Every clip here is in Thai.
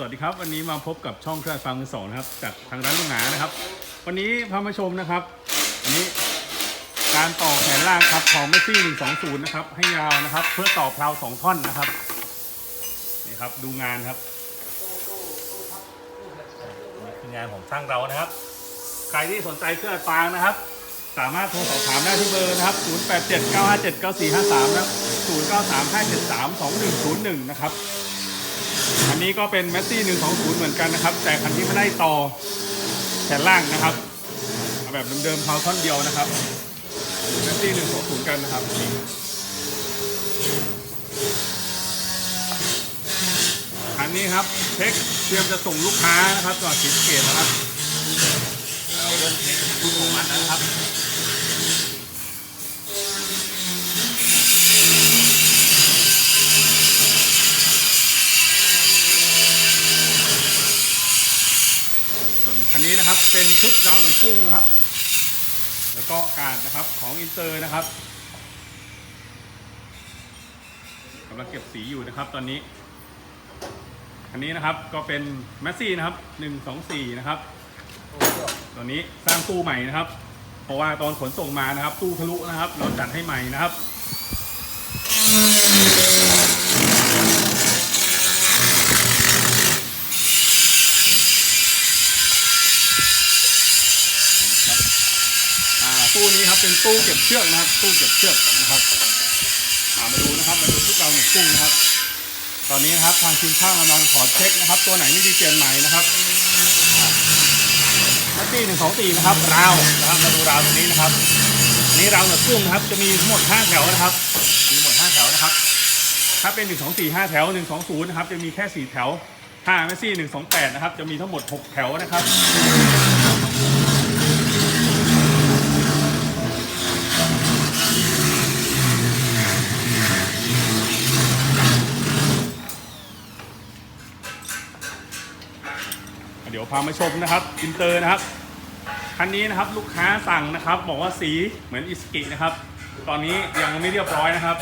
สวัสดีครับ วันนี้มาพบกับช่องเครื่องฟังมือสองนะครับ จากทางร้านลุงหานะครับ วันนี้พามาชมนะครับ อันนี้การต่อแขนล่างครับของเมสซี่120 นะครับ ให้ยาวนะครับ เพื่อต่อเพลาสองท่อนนะครับนี่ครับดูงานครับนี่คืองานของช่างเรานะครับ ใครที่สนใจเครื่องอัดฟางนะครับ สามารถโทรสอบถามได้ที่เบอร์นะครับ 0879579453 นะครับ 0935732101 นะครับ อันนี้ก็เป็นแมสซี่120เหมือนกันนะครับ แต่คันนี้ไม่ได้ต่อแขนล่างนะครับเอาแบบเดิมๆเพาท่อนเดียวนะครับแมสซี่120กันนะครับนี่อันนี้ครับเช็คเตรียมจะส่งลูกค้านะครับจังหวัดศรีสะเกษนะครับเอาเรื่องเช็คลูกของมันนะครับ ส่วนคั นะครับ เป็นชุดดาวหนังกุ้งนะครับ แล้วก็การนะครับของอินเตอร์นะครับกำลังเก็บสีอยู่นะครับตอนนี้อันนี้นะครับก็เป็นแมสซี่นะครับ124นะครับตอนนี้สร้างตู้ใหม่นะครับ เพราะว่าตอนขนส่งมานะครับ ตู้ทะลุนะครับ เราจัดให้ใหม่นะครับ ตู้นี้ครับเป็นตู้เก็บเชือกนะครับตู้เก็บเชือกนะครับมาดูนะครับมาดูทุกเราหนึ่งกุ้งนะครับ ตอนนี้นะครับทางทีมช่างกำลังขอเช็คนะครับ ตัวไหนไม่ดีเปลี่ยนใหม่นะครับมัตตี้หนึ่งสองตีนะครับราวนะครับมาดูราวตรงนี้นะครับนี้ราวหนักกุ้งนะครับจะมีทั้งหมดห้าแถวนะครับมีหมดห้าแถวนะครับถ้าเป็นหนึ่งสองสี่ห้าแถวหนึ่งสองศูนย์นะครับจะมีแค่สี่แถวถ้าแมสซี่หนึ่งสองแปดนะครับจะมีทั้งหมดหกแถวนะครับ พามาชมนะครับอินเตอร์นะครับคันนี้นะครับลูกค้าสั่งนะครับ บอกว่าสีเหมือนอิสกินะครับ ตอนนี้ยังไม่เรียบร้อยนะครับ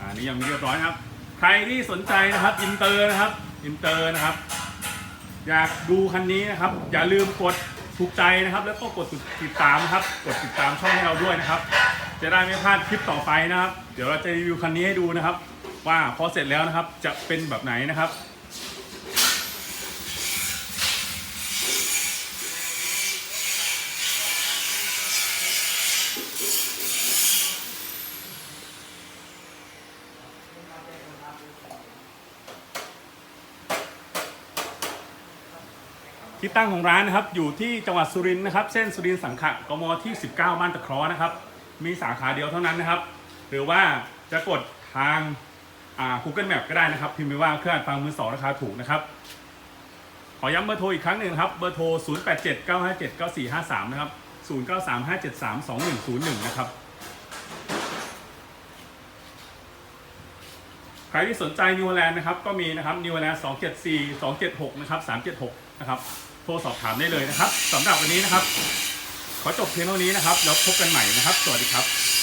อันนี้ยังไม่เรียบร้อยนะครับ ใครที่สนใจนะครับอินเตอร์นะครับอินเตอร์นะครับ อยากดูคันนี้นะครับ อย่าลืมกดถูกใจนะครับ แล้วก็กดติดตามนะครับ กดติดตามช่องให้เราด้วยนะครับ จะได้ไม่พลาดคลิปต่อไปนะครับ เดี๋ยวเราจะรีวิวคันนี้ให้ดูนะครับ ว่าพอเสร็จแล้วนะครับจะเป็นแบบไหนนะครับ ที่ตั้งของร้านนะครับอยู่ที่จังหวัดสุรินทร์นะครับ เส้นสุรินทร์สังขะกมที่ 19 บ้านตะเคราะห์นะครับ มีสาขาเดียวเท่านั้นนะครับ หรือว่าจะกดทางอ่า Google Map ก็ได้นะครับ พิมพ์ไปว่าเครื่องอัดฟังมือสองราคาถูกนะครับ ขอย้ำเบอร์โทรอีกครั้งหนึ่งนะครับ เบอร์โทร 0879579453 นะครับ 0935732101 นะครับ ใครที่สนใจนิวแลนด์นะครับ ก็มีนะครับนิวแลนด์274 276 นะครับ 376 นะครับ โทรสอบถามได้เลยนะครับสำหรับวันนี้นะครับ ขอจบเพียงเท่านี้นะครับ แล้วพบกันใหม่นะครับ สวัสดีครับ